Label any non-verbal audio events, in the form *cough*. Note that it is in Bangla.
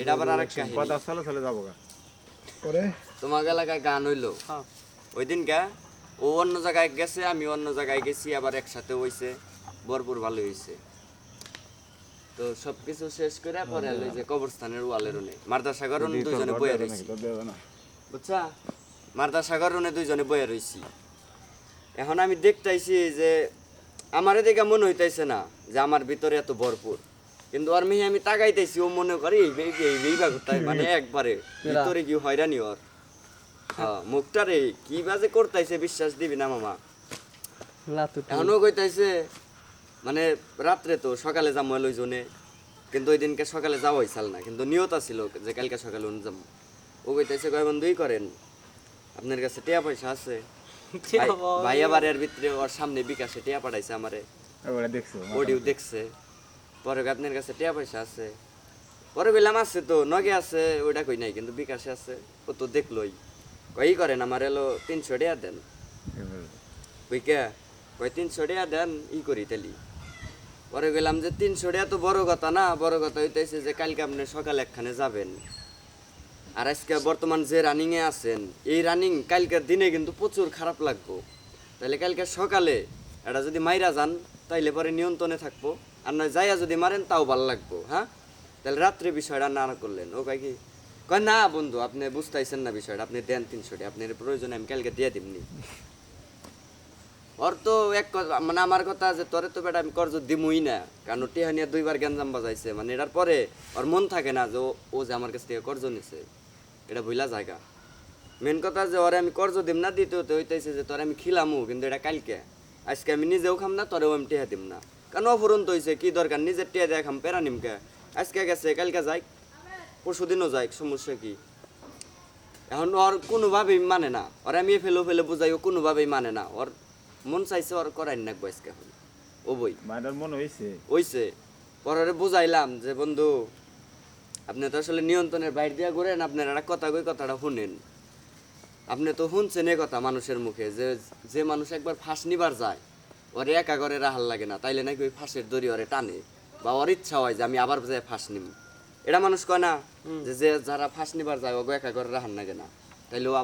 এটা আবার আরেক কাহিনী। কথা চলে চলে যাব পরে? তোমার এলাকায় গান হইল? হ্যাঁ। ওই দিন কা ও অন্য জায়গায় গেছে আমি অন্য জায়গায় গেছি আবার একসাথে হইছে ভরপুর ভালো হইছে। তো সবকিছু শেষ করে পরে এলো এই যে কবরস্থানের ওয়ালের উনি মারদা সাগর উনি দুইজনে বয়ে রয়েছি বুঝছা? মারদা সাগর উনি দুইজনে বয়ে রয়েছি এখন আমি দেখতাইছি যে আমারে দেখে মনে হইতাইছে না যে আমার ভিতরে এত ভরপুর। কিন্তু ওর মেয়ে আমি তাকাইতেছি ও মনে করে এই বে- এই বেইবা করতাই মানে *laughs* একবারে। *laughs* ভিতরে কি হয়রানি ওর? *laughs* হ্যাঁ মুখটারে কি বাজে করতাইছে বিশ্বাস দিবি না মামা। এখনও কইতাইছে মানে রাত্রে তো সকালে যাব লই জনে কিন্তু ওই দিনকে সকালে যাওয়া হয়েছিল না কিন্তু নিয়ত ছিল যে কালকে সকালে উনি যাব ও কইতাইছে কয় বন্ধুই করেন আপনার কাছে টিয়া পয়সা আছে? ভাই- ভাইয়া বাড়ির ভিতরে ওর সামনে বিকাশে টিয়া পাঠাইছে আমারে। দেখছ। দেখছে। পরে আপনার কাছে টিয়া পয়সা আছে। পরে বললাম আছে তো, নগে আছে, ওইটা কই নাই, কিন্তু বিকাশে আছে, ও তো দেখলোই। কই করেন, আমার এলো তিনশো টিয়া দেন। কই কে কই তিনশো টাকা দেন, ই করি তেলি পরে গেলাম যে, তিনশো টাকা তো বড় কথা না, বড় কথা হইতেছে যে, কালকে আপনি সকালে একখানে যাবেন। আর আজকে বর্তমান যে রানিংয়ে আছেন, এই রানিং কালকের দিনে কিন্তু প্রচুর খারাপ লাগবো। তাহলে কালকে সকালে, এটা যদি মাইরা যান, তাইলে পরে নিয়ন্ত্রণে থাকব। আর নয়, যাইয়া যদি মারেন তাও ভালো লাগবো হ্যাঁ? তাহলে রাত্রে বিষয়টা না না করলেন। ও কয় কয়, না বন্ধু, আপনি বুঝতেছেন না বিষয়টা, আপনি দেন তিনশো টাকা আপনার প্রয়োজনে আমি কালকে দিয়ে দিমনি। ওর তো এক মানে আমার কথা যে তোরে তো বেটা আমি কর্জ দিমুই না, কারণ টিহানিয়া দুইবার গ্যাঞ্জাম বাজাইছে মানে এটার পরে ওর মন থাকে না যে ও- যে আমার কাছ থেকে কর্জ নিছে, এটা ভুলা জায়গা। মেন কথা যে ওরে আমি কর্জ দিম না, দ্বিতীয়ত হইতেছে যে তোরে আমি খিলামু, কিন্তু এটা কালকে। আজকে আমি নিজেও খাম না, তোরেও আমি টিহা দিম না। কারণ অফুরন্ত হইছে? কি দরকার? নিজের টিয়া দিয়ে খাম পেরা নিমকে আজকে গেছে কালকে যাই পরশু দিনও যাই সমস্যা কি? এখন ওর কোনোভাবেই মানে না। ওর আমি ফেলে ফেলে বুঝাই ও কোনোভাবেই মানে না। ওর মন চাইছে ওর করাই না বয়স্ক এখন। ও বই। মায়ের মনে হয়েছে ওইছে পরে বুঝাইলাম যে বন্ধু আপনি তো আসলে নিয়ন্ত্রণের বাইরে দিয়া ঘুরেন আপনার একটা কথা কই কথাটা শুনেন। আপনি তো শুনছেন এ কথা মানুষের মুখে যে যে মানুষ একবার ফাঁস নিবার যায়। ওরে একা করে রাহাল লাগে না তাইলে নাকি ওই ফাঁসের দড়ি ওরে টানে। বা ওর ইচ্ছা হয় যে আমি আবার যাই ফাঁস নিম। এটা মানুষ কয় না যে যে যারা ফাঁস নিবার যায় ওগো একা করে রাহান লাগে না। তাইলে ও আবার